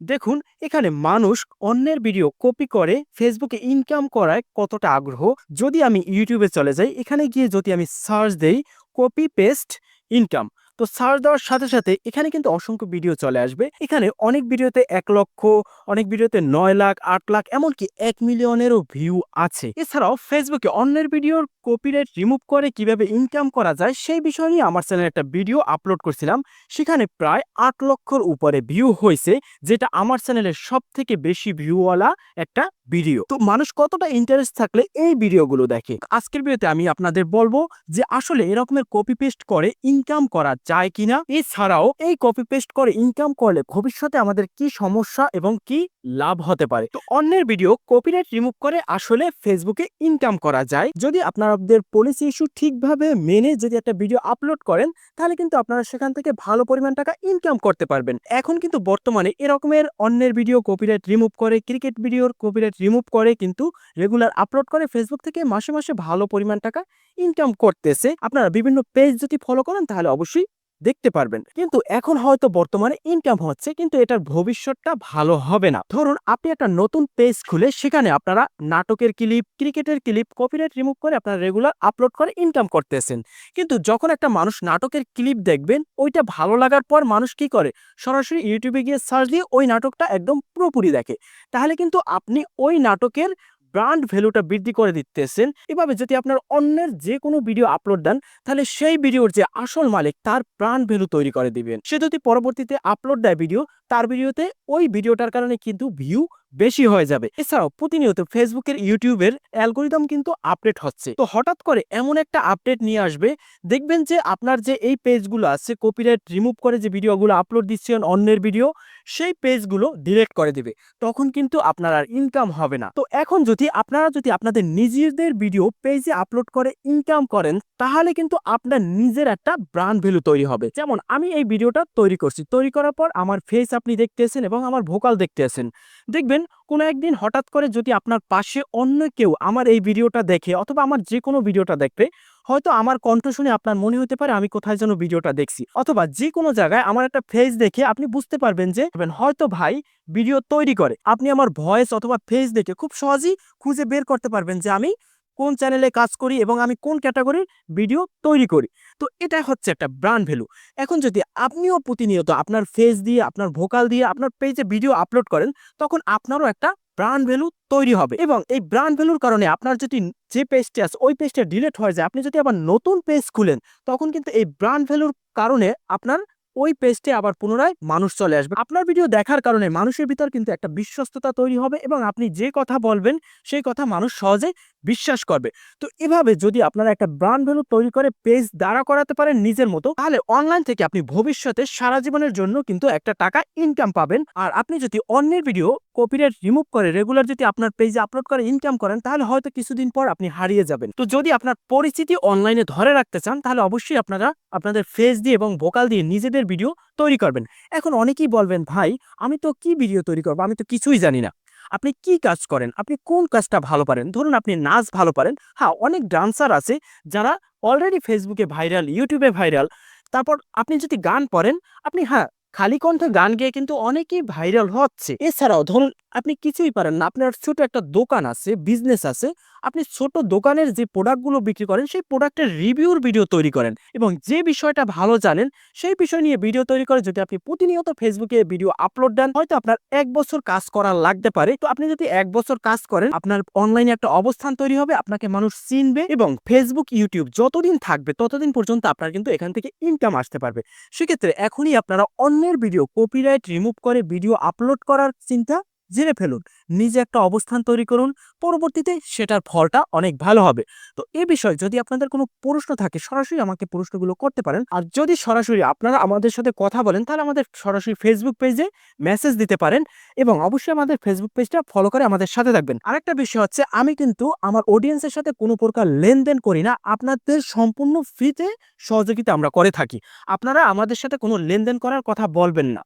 দেখুন, এখানে মানুষ অন্যের ভিডিও কপি করে ফেসবুকে ইনকাম করায় কতটা আগ্রহ। যদি আমি ইউটিউবে চলে যাই, এখানে গিয়ে যদি আমি সার্চ দেই কপি পেস্ট ইনকাম তো সার্চ দেওয়ার সাথে সাথে এখানে কিন্তু অসংখ্য ভিডিও চলে আসবে। এখানে অনেক ভিডিওতে এক লক্ষ, অনেক ভিডিওতে নয় লাখ, আট লাখ, এমনকি এক মিলিয়নেরও ভিউ আছে। এছাড়াও ফেসবুকে অন্যের ভিডিওর কপিরাইট রিমুভ করে কীভাবে ইনকাম করা যায়, সেই বিষয় নিয়ে আমার চ্যানেলে একটা ভিডিও আপলোড করছিলাম। সেখানে প্রায় আট লক্ষর উপরে ভিউ হয়েছে, যেটা আমার চ্যানেলের সব থেকে বেশি ভিউওয়ালা একটা ভিডিও। তো মানুষ কতটা ইন্টারেস্ট থাকলে এই ভিডিওগুলো দেখে? আজকের ভিডিওতে আমি আপনাদের বলব যে আসলে এরকমের কপি পেস্ট করে ইনকাম করা যায় কিনা? এছাড়াও এই কপি পেস্ট করে ইনকাম করলে ভবিষ্যতে আমাদের কি সমস্যা এবং কি লাভ হতে পারে? তো অন্যের ভিডিও কপিরাইট রিমুভ করে আসলে ফেসবুকে ইনকাম করা যায়। যদি আপনাদের পলিসি ইস্যু ঠিকভাবে মেনে যদি একটা ভিডিও আপলোড করেন, তাহলে কিন্তু আপনারা সেখান থেকে ভালো পরিমাণ টাকা ইনকাম করতে পারবেন। এখন কিন্তু বর্তমানে এরকমের অন্যের ভিডিও কপিরাইট রিমুভ করে ক্রিকেট ভিডিওর কপিরাইট রিমুভ করে কিন্তু রেগুলার আপলোড করে ফেসবুক থেকে মাসে মাসে ভালো পরিমাণ টাকা ইনকাম করতেছে, আপনারা বিভিন্ন পেজ যদি ফলো করেন, তাহলে অবশ্যই দেখতে পারবেন। কিন্তু এখন হয়তো বর্তমানে ইনকাম হচ্ছে, কিন্তু এটার ভবিষ্যৎটা ভালো হবে না। ধরুন, আপনি একটা নতুন পেজ খুলে, সেখানে আপনারা নাটকের ক্লিপ ক্রিকেটের ক্লিপ কপিরাইট রিমুভ করে আপনারা রেগুলার আপলোড করে ইনকাম করতেছেন। কিন্তু যখন একটা মানুষ নাটকের ক্লিপ দেখবেন, ওইটা ভালো লাগার পর মানুষ কি করে? সরাসরি ইউটিউবে গিয়ে সার্চ দিয়ে ওই নাটকটা একদম পুরোপুরি দেখে। তাহলে কিন্তু আপনি ওই নাটকের ব্র্যান্ড ভ্যালুটা বৃদ্ধি করে দিতেছেন, এভাবে যদি আপনার অন্যের যে কোনো ভিডিও আপলোড দেন, তাহলে সেই ভিডিওর যে আসল মালিক, তার ব্র্যান্ড ভ্যালু তৈরি করে দিবেন। সে যদি পরবর্তীতে আপলোড দেয় ভিডিও তার ভিডিওতে ওই ভিডিওটার কারণে কিন্তু ভিউ বেশি হয়ে যাবে। এছাড়াও প্রতিনিয়ত ফেসবুকের, ইউটিউবের অ্যালগোরিদম কিন্তু আপডেট হচ্ছে। তো হঠাৎ করে এমন একটা আপডেট নিয়ে আসবে, দেখবেন যে আপনার যে এই পেজগুলো আছে কপিরাইট রিমুভ করে যে ভিডিওগুলো আপলোড দিচ্ছেন অন্যের ভিডিও সেই পেজগুলো ডিলেট করে দিবে। তখন কিন্তু আপনার আর ইনকাম হবে না। তো এখন যদি আপনারা যদি আপনাদের নিজেদের ভিডিও পেজে আপলোড করে ইনকাম করেন, তাহলে কিন্তু আপনার নিজের একটা ব্র্যান্ড ভ্যালু তৈরি হবে। যেমন আমি এই ভিডিওটা তৈরি করছি। তৈরি করার পর আমার ফেস আপনি দেখতেছেন এবং আমার ভোকাল দেখতেছেন দেখবেন, কোনো একদিন হঠাৎ করে যদি আপনার পাশে অন্য কেউ আমার এই ভিডিওটা দেখে অথবা আমার যে কোনো ভিডিওটা দেখবে, হয়তো আমার কণ্ঠ শুনে আপনার মনে হতে পারে আমি কোথায় যেন ভিডিওটা দেখছি। অথবা যে কোনো জায়গায় আমার একটা ফেস দেখে আপনি বুঝতে পারবেন যে হয়তো ভাই ভিডিও তৈরি করে। আপনি আমার ভয়েস অথবা ফেস দেখে খুব সহজেই খুঁজে বের করতে পারবেন যে আমি কোন চ্যানেলে কাজ করি এবং আমি কোন ক্যাটাগরির ভিডিও তৈরি করি। তো এটা হচ্ছে একটা ব্র্যান্ড ভ্যালু। এখন যদি আপনিও প্রতিনিয়ত আপনার ফেস দিয়ে, আপনার ভোকাল দিয়ে, আপনার পেজে ভিডিও আপলোড করেন, তখন আপনারও একটা ব্র্যান্ড ভ্যালু তৈরি হবে। এবং এই ব্র্যান্ড ভ্যালুর কারণে আপনার যদি যে পেজটি আছে, ওই পেজটা ডিলেট হয়ে যায়। আপনি যদি আবার নতুন পেজ খুলেন, তখন কিন্তু এই ব্র্যান্ড ভ্যালুর কারণে আপনার ওই পেজটে আবার পুনরায় মানুষ চলে আসবে। আপনার ভিডিও দেখার কারণে মানুষের ভিতর কিন্তু একটা বিশ্বস্ততা তৈরি হবে এবং আপনি যে কথা বলবেন, সেই কথা মানুষ সহজে বিশ্বাস করবে। তো এভাবে যদি আপনারা একটা ব্র্যান্ড ভ্যালু তৈরি করে পেজ দাঁড়া করাতে পারেন নিজের মতো, তাহলে অনলাইন থেকে আপনি ভবিষ্যতে সারা জীবনের জন্য কিন্তু একটা টাকা ইনকাম পাবেন। আর আপনি যদি অন্যের ভিডিও কপিরাইট রিমুভ করে রেগুলার যদি আপনার পেজে আপলোড করে ইনকাম করেন, তাহলে হয়তো কিছুদিন পর আপনি হারিয়ে যাবেন। তো যদি আপনার পরিচিতি অনলাইনে ধরে রাখতে চান, তাহলে অবশ্যই আপনারা আপনাদের ফেস দিয়ে এবং ভোকাল দিয়ে নিজেদের ভিডিও তৈরি করবেন। এখন অনেকেই বলবেন, ভাই, আমি তো কি ভিডিও তৈরি করব? আমি তো কিছুই জানি না। আপনি কি কাজ করেন? আপনি কোন কাজটা ভালো পারেন? ধরুন আপনি নাচ ভালো পারেন। হ্যাঁ অনেক ডান্সার আছে যারা অলরেডি ফেসবুকে ভাইরাল ইউটিউবে ভাইরাল। তারপর আপনি যদি গান পড়েন, আপনি হ্যাঁ খালি কণ্ঠে গান গেয়ে কিন্তু অনেকেই ভাইরাল হচ্ছে। এছাড়াও ধরুন আপনি কিছুই পারেন না। আপনার ছোট একটা দোকান আছে বিজনেস আছে। আপনি ছোট দোকানের যে প্রোডাক্টগুলো বিক্রি করেন, সেই প্রোডাক্টের রিভিউর ভিডিও তৈরি করেন এবং যে বিষয়টা ভালো জানেন, সেই বিষয় নিয়ে ভিডিও তৈরি করে যদি আপনি প্রতিনিয়ত ফেসবুকে ভিডিও আপলোড দেন, হয়তো আপনার এক বছর কাজ করা লাগতে পারে। তো আপনি যদি এক বছর কাজ করেন, আপনার অনলাইনে একটা অবস্থান তৈরি হবে, আপনাকে মানুষ চিনবে এবং ফেসবুক ইউটিউব যতদিন থাকবে, ততদিন পর্যন্ত আপনার কিন্তু এখান থেকে ইনকাম আসতে পারবে। সেক্ষেত্রে এখনই আপনারা অন্যের ভিডিও কপিরাইট রিমুভ করে ভিডিও আপলোড করার চিন্তা জেনে ফেলুন, নিজে একটা অবস্থান তৈরি করুন, পরবর্তীতে সেটার ফলটা অনেক ভালো হবে। তো এ বিষয়ে যদি আপনাদের কোনো প্রশ্ন থাকে, সরাসরি আমাকে প্রশ্নগুলো করতে পারেন। আর যদি সরাসরি আপনারা আমাদের সাথে কথা বলেন, তাহলে আমাদের সরাসরি ফেসবুক পেজে মেসেজ দিতে পারেন এবং অবশ্যই আমাদের ফেসবুক পেজটা ফলো করে আমাদের সাথে থাকবেন। আরেকটা বিষয় হচ্ছে, আমি কিন্তু আমার অডিয়েন্সের সাথে কোনো প্রকার লেনদেন করি না, আপনাদের সম্পূর্ণ ফ্রিতে সহযোগিতা আমরা করে থাকি। আপনারা আমাদের সাথে কোনো লেনদেন করার কথা বলবেন না।